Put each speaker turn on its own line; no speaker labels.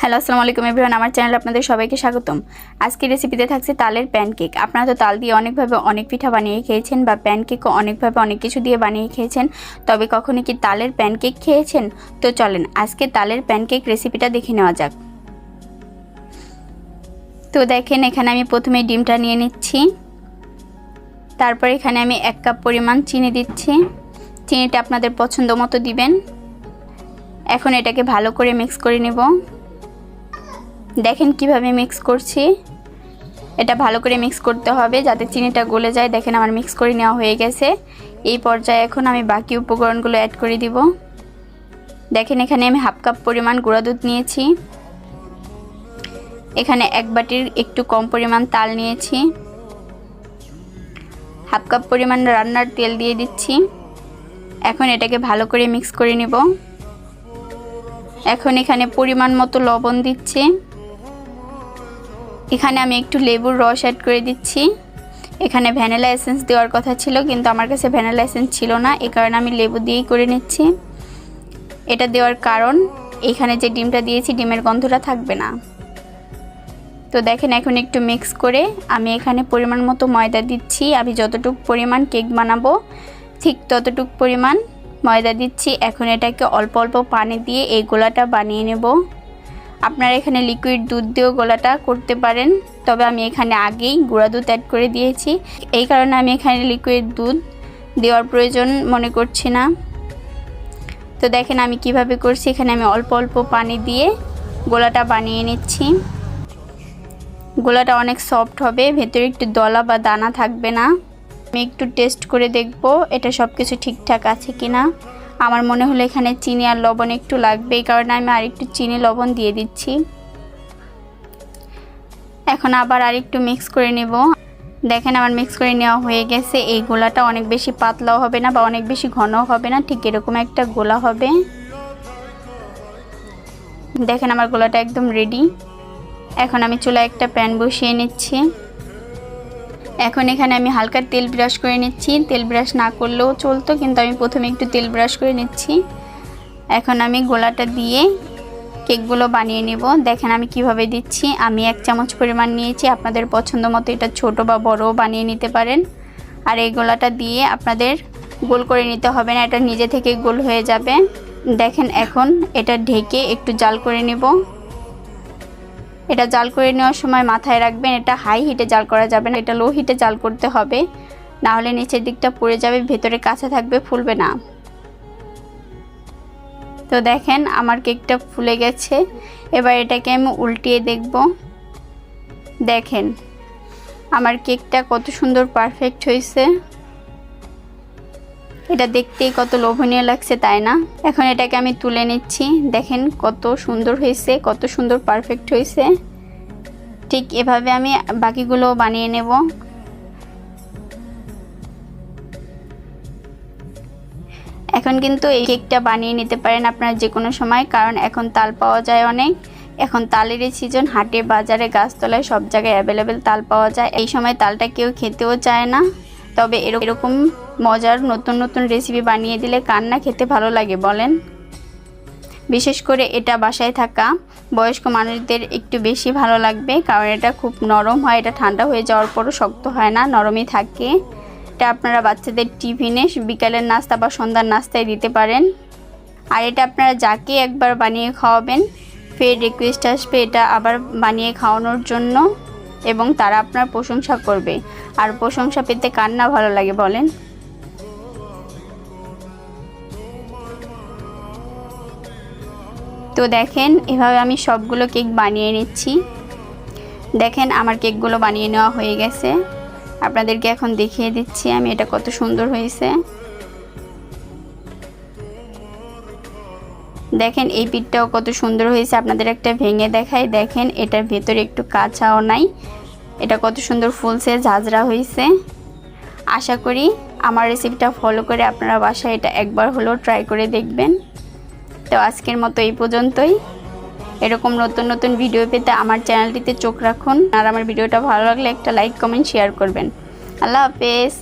Hello, আসসালামু আলাইকুম everyone. আমার চ্যানেলে আপনাদের সবাইকে স্বাগতম। আজকের রেসিপিতে থাকছে তালের প্যানকেক। আপনারা তো তাল দিয়ে অনেকভাবে অনেক পিঠা বানিয়ে খেয়েছেন বা প্যানকেকও অনেকভাবে অনেক কিছু দিয়ে বানিয়ে খেয়েছেন। তবে কখনো কি তালের প্যানকেক খেয়েছেন? তো চলেন, আজকে তালের প্যানকেক রেসিপিটা দেখে নেওয়া যাক। তো দেখেন, এখানে আমি প্রথমে ডিমটা নিয়ে নিচ্ছি। তারপর এখানে আমি এক কাপ পরিমাণ চিনি দিচ্ছি। চিনিটা আপনাদের পছন্দ মতো দিবেন। এখন এটাকে ভালো করে মিক্স করে নেব। দেখেন কীভাবে মিক্স করছি। এটা ভালো করে মিক্স করতে হবে যাতে চিনিটা গলে যায়। দেখেন আমার মিক্স করে নেওয়া হয়ে গেছে। এই পর্যায়ে এখন আমি বাকি উপকরণগুলো অ্যাড করে দিব। দেখেন এখানে আমি হাফ কাপ পরিমাণ গুঁড়া দুধ নিয়েছি। এখানে এক বাটির একটু কম পরিমাণ তাল নিয়েছি। হাফ কাপ পরিমাণ রান্নার তেল দিয়ে দিচ্ছি। এখন এটাকে ভালো করে মিক্স করে নেব। এখন এখানে পরিমাণ মতো লবণ দিচ্ছি। এখানে আমি একটু লেবুর রস অ্যাড করে দিচ্ছি। এখানে ভ্যানিলা এসেন্স দেওয়ার কথা ছিল, কিন্তু আমার কাছে ভ্যানিলা এসেন্স ছিল না, এ কারণে আমি লেবু দিয়েই করে নিচ্ছি। এটা দেওয়ার কারণ, এখানে যে ডিমটা দিয়েছি, ডিমের গন্ধটা থাকবে না। তো দেখেন এখন একটু মিক্স করে আমি এখানে পরিমাণ মতো ময়দা দিচ্ছি। আমি যতটুকু পরিমাণ কেক বানাবো, ঠিক ততটুক পরিমাণ ময়দা দিচ্ছি। এখন এটাকে অল্প অল্প পানি দিয়ে এই গোলাটা বানিয়ে নেব। আপনারা এখানে লিকুইড দুধ দিয়েও গোলাটা করতে পারেন। তবে আমি এখানে আগেই গুঁড়া দুধ অ্যাড করে দিয়েছি। এই কারণে আমি এখানে লিকুইড দুধ দেওয়ার প্রয়োজন মনে করছি না। তো দেখেন আমি কীভাবে করছি। এখানে আমি অল্প অল্প পানি দিয়ে গোলাটা বানিয়ে নিচ্ছি। গোলাটা অনেক সফট হবে, ভেতরে একটু দলা বা দানা থাকবে না। আমি একটু টেস্ট করে দেখব এটা সব কিছু ঠিকঠাক আছে কি না আমার মনে হলো এখানে চিনি আর লবণ একটু লাগবে, এই কারণে আমি আরেকটু চিনি লবণ দিয়ে দিচ্ছি। এখন আবার আরেকটু মিক্স করে নেব। দেখেন আমার মিক্স করে নেওয়া হয়ে গেছে, এই গোলাটা অনেক বেশি পাতলাও হবে না বা অনেক বেশি ঘনও হবে না, ঠিক এরকম একটা গোলা হবে। দেখেন আমার গোলাটা একদম রেডি এখন আমি চুলায় একটা প্যান বসিয়ে নিচ্ছি। এখন এখানে আমি হালকা তেল ব্রাশ করে নিচ্ছি। তেল ব্রাশ না করলেও চলতো, কিন্তু আমি প্রথমে একটু তেল ব্রাশ করে নিচ্ছি। এখন আমি গোলাটা দিয়ে কেকগুলো বানিয়ে নেব। দেখেন আমি কীভাবে দিচ্ছি। আমি এক চামচ পরিমাণ নিয়েছি। আপনাদের পছন্দ মতো এটা ছোট বা বড়ও বানিয়ে নিতে পারেন। আর এই গোলাটা দিয়ে আপনাদের গোল করে নিতে হবে না, এটা নিজে থেকে গোল হয়ে যাবে। দেখেন এখন এটা ঢেকে একটু জাল করে নেব। এটা জাল করে নেওয়ার সময় মাথায় রাখবেন, এটা হাই হিটে জাল করা যাবে না, এটা লো হিটে জাল করতে হবে। না হলে নিচের দিকটা পড়ে যাবে, ভেতরে কাছে থাকবে, ফুলবে না। তো দেখেন আমার কেকটা ফুলে গেছে। এবার এটাকে আমি উল্টিয়ে দেখব। দেখেন, আমার কেকটা কত সুন্দর পারফেক্ট হয়েছে। এটা দেখতেই কত লোভনীয় লাগছে, তাই না? এখন এটাকে আমি তুলে নিচ্ছি। দেখেন কত সুন্দর হয়েছে, কত সুন্দর পারফেক্ট হয়েছে। ঠিক এভাবে আমি বাকিগুলো বানিয়ে নেব। এখন কিন্তু এই কেকটা বানিয়ে নিতে পারেন আপনারা যে কোনো সময়, কারণ এখন তাল পাওয়া যায় অনেক। এখন তালেরই সিজন হাটে, বাজারে, গাছতলায় সব জায়গায় অ্যাভেলেবেল তাল পাওয়া যায়। এই সময় তালটা কেউ খেতেও চায় না। তবে এরকম মজার নতুন নতুন রেসিপি বানিয়ে দিলে কান্না খেতে ভালো লাগে, বলেন। বিশেষ করে এটা বাসায় থাকা বয়স্ক মানুষদের একটু বেশি ভালো লাগবে, কারণ এটা খুব নরম হয়, এটা ঠান্ডা হয়ে যাওয়ার পরও শক্ত হয় না, নরমই থাকে। এটা আপনারা বাচ্চাদের টিফিনে বিকালের নাস্তা বা সন্ধ্যার নাস্তায় দিতে পারেন। আর এটা আপনারা যাকে একবার বানিয়ে খাওয়াবেন, ফের রিকোয়েস্ট আসবে এটা আবার বানিয়ে খাওয়ানোর জন্য। এবং তারা আপনার প্রশংসা করবে। আর প্রশংসা পেতে কার না ভালো লাগে বলেন? তো দেখেন, এভাবে আমি সবগুলো কেক বানিয়ে নিচ্ছি। দেখেন, আমার কেকগুলো বানিয়ে নেওয়া হয়ে গেছে। আপনাদেরকে এখন দেখিয়ে দিচ্ছি আমি এটা কত সুন্দর হয়েছে। দেখেন, এই পিঠটাও কত সুন্দর হয়েছে। আপনাদের একটা ভেঙে দেখায় দেখেন, এটার ভেতরে একটু কাঁচাও নাই। এটা কত সুন্দর ফুলছে ঝাঁঝরা হয়েছে। আশা করি আমার রেসিপিটা ফলো করে আপনারা বাসায় এটা একবার হলেও ট্রাই করে দেখবেন। তো আজকের মতো এই পর্যন্তই। এরকম নতুন নতুন ভিডিও পেতে আমার চ্যানেলটিতে চোখ রাখুন। আর আমার ভিডিওটা ভালো লাগলে একটা লাইক কমেন্ট শেয়ার করবেন। আল্লাহ হাফেজ।